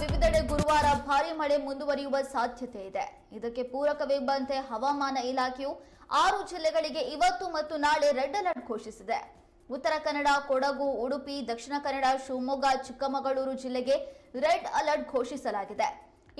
ವಿವಿಧೆಡೆ ಗುರುವಾರ ಭಾರೀ ಮಳೆ ಮುಂದುವರಿಯುವ ಸಾಧ್ಯತೆ ಇದೆ. ಇದಕ್ಕೆ ಪೂರಕವೆಂಬಂತೆ ಹವಾಮಾನ ಇಲಾಖೆಯು ಆರು ಜಿಲ್ಲೆಗಳಿಗೆ ಇವತ್ತು ಮತ್ತು ನಾಳೆ ರೆಡ್ ಅಲರ್ಟ್ ಘೋಷಿಸಿದೆ. ಉತ್ತರ ಕನ್ನಡ, ಕೊಡಗು, ಉಡುಪಿ, ದಕ್ಷಿಣ ಕನ್ನಡ, ಶಿವಮೊಗ್ಗ, ಚಿಕ್ಕಮಗಳೂರು ಜಿಲ್ಲೆಗೆ ರೆಡ್ ಅಲರ್ಟ್ ಘೋಷಿಸಲಾಗಿದೆ.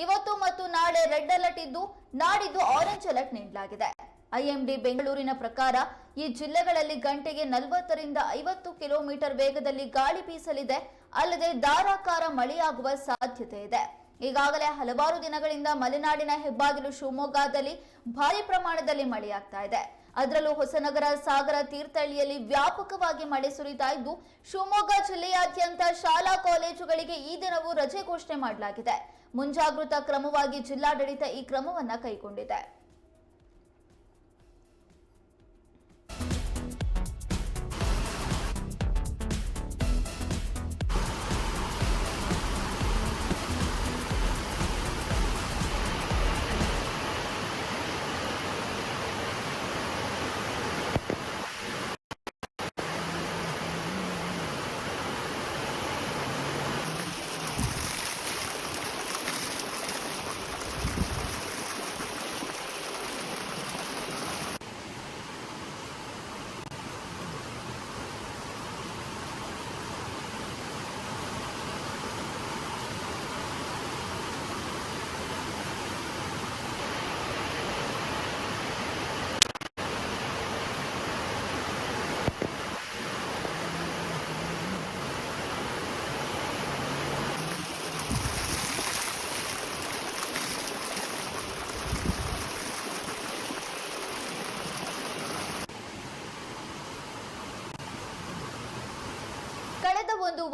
ಇವತ್ತು ಮತ್ತು ನಾಳೆ ರೆಡ್ ಅಲರ್ಟ್ ಇದ್ದು ನಾಡಿದ್ದು ಆರೆಂಜ್ ಅಲರ್ಟ್ ನೀಡಲಾಗಿದೆ. ಐಎಂಡಿ ಬೆಂಗಳೂರಿನ ಪ್ರಕಾರ ಈ ಜಿಲ್ಲೆಗಳಲ್ಲಿ ಗಂಟೆಗೆ ನಲವತ್ತರಿಂದ ಐವತ್ತು ಕಿಲೋಮೀಟರ್ ವೇಗದಲ್ಲಿ ಗಾಳಿ ಬೀಸಲಿದೆ. ಅಲ್ಲದೆ ಧಾರಾಕಾರ ಮಳೆಯಾಗುವ ಸಾಧ್ಯತೆ ಇದೆ. ಈಗಾಗಲೇ ಹಲವಾರು ದಿನಗಳಿಂದ ಮಲೆನಾಡಿನ ಹೆಬ್ಬಾಗಿಲು ಶಿವಮೊಗ್ಗದಲ್ಲಿ ಭಾರಿ ಪ್ರಮಾಣದಲ್ಲಿ ಮಳೆಯಾಗ್ತಾ ಇದೆ. ಅದರಲ್ಲೂ ಹೊಸನಗರ ಸಾಗರ ತೀರ್ಥಹಳ್ಳಿಯಲ್ಲಿ ವ್ಯಾಪಕವಾಗಿ ಮಳೆ ಸುರಿತಾ ಇದ್ದು, ಶಿವಮೊಗ್ಗ ಜಿಲ್ಲೆಯಾದ್ಯಂತ ಶಾಲಾ ಕಾಲೇಜುಗಳಿಗೆ ಈ ದಿನವೂ ರಜೆ ಘೋಷಣೆ ಮಾಡಲಾಗಿದೆ. ಮುಂಜಾಗೃತಾ ಕ್ರಮವಾಗಿ ಜಿಲ್ಲಾಡಳಿತ ಈ ಕ್ರಮವನ್ನು ಕೈಗೊಂಡಿದೆ.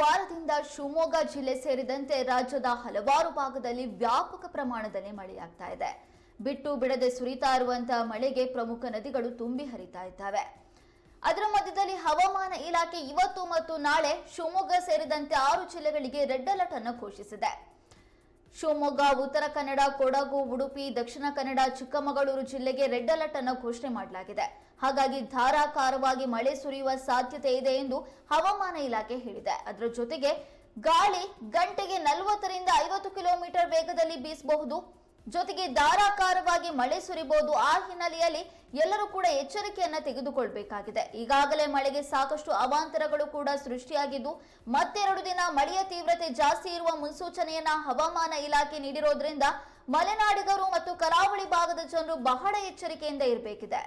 ವಾರದಿಂದ ಶಿವಮೊಗ್ಗ ಜಿಲ್ಲೆ ಸೇರಿದಂತೆ ರಾಜ್ಯದ ಹಲವಾರು ಭಾಗದಲ್ಲಿ ವ್ಯಾಪಕ ಪ್ರಮಾಣದಲ್ಲಿ ಮಳೆಯಾಗ್ತಾ ಇದೆ. ಬಿಟ್ಟು ಬಿಡದೆ ಸುರಿತಾ ಇರುವಂತಹ ಮಳೆಗೆ ಪ್ರಮುಖ ನದಿಗಳು ತುಂಬಿ ಹರಿತಾ ಇದ್ದಾವೆ. ಅದರ ಮಧ್ಯದಲ್ಲಿ ಹವಾಮಾನ ಇಲಾಖೆ ಇವತ್ತು ಮತ್ತು ನಾಳೆ ಶಿವಮೊಗ್ಗ ಸೇರಿದಂತೆ ಆರು ಜಿಲ್ಲೆಗಳಿಗೆ ರೆಡ್ ಅಲರ್ಟ್ ಅನ್ನು ಘೋಷಿಸಿದೆ. ಶಿವಮೊಗ್ಗ, ಉತ್ತರ ಕನ್ನಡ, ಕೊಡಗು, ಉಡುಪಿ, ದಕ್ಷಿಣ ಕನ್ನಡ, ಚಿಕ್ಕಮಗಳೂರು ಜಿಲ್ಲೆಗೆ ರೆಡ್ ಅಲರ್ಟ್ ಅನ್ನು ಘೋಷಣೆ ಮಾಡಲಾಗಿದೆ. ಹಾಗಾಗಿ ಧಾರಾಕಾರವಾಗಿ ಮಳೆ ಸುರಿಯುವ ಸಾಧ್ಯತೆ ಇದೆ ಎಂದು ಹವಾಮಾನ ಇಲಾಖೆ ಹೇಳಿದೆ. ಅದರ ಜೊತೆಗೆ ಗಾಳಿ ಗಂಟೆಗೆ ನಲವತ್ತರಿಂದ ಐವತ್ತು ಕಿಲೋಮೀಟರ್ ವೇಗದಲ್ಲಿ ಬೀಸಬಹುದು. ಜೊತೆಗೆ ಧಾರಾಕಾರವಾಗಿ ಮಳೆ ಸುರಿಬಹುದು ಆ ಹಿನ್ನೆಲೆಯಲ್ಲಿ ಎಲ್ಲರೂ ಕೂಡ ಎಚ್ಚರಿಕೆಯನ್ನ ತೆಗೆದುಕೊಳ್ಳಬೇಕಾಗಿದೆ ಈಗಾಗಲೇ ಮಳೆಗೆ ಸಾಕಷ್ಟು ಅವಾಂತರಗಳು ಕೂಡ ಸೃಷ್ಟಿಯಾಗಿದ್ದು, ಮತ್ತೆರಡು ದಿನ ಮಳೆಯ ತೀವ್ರತೆ ಜಾಸ್ತಿ ಇರುವ ಮುನ್ಸೂಚನೆಯನ್ನ ಹವಾಮಾನ ಇಲಾಖೆ ನೀಡಿರೋದ್ರಿಂದ ಮಲೆನಾಡಿಗರು ಮತ್ತು ಕರಾವಳಿ ಭಾಗದ ಜನರು ಬಹಳ ಎಚ್ಚರಿಕೆಯಿಂದ ಇರಬೇಕಿದೆ.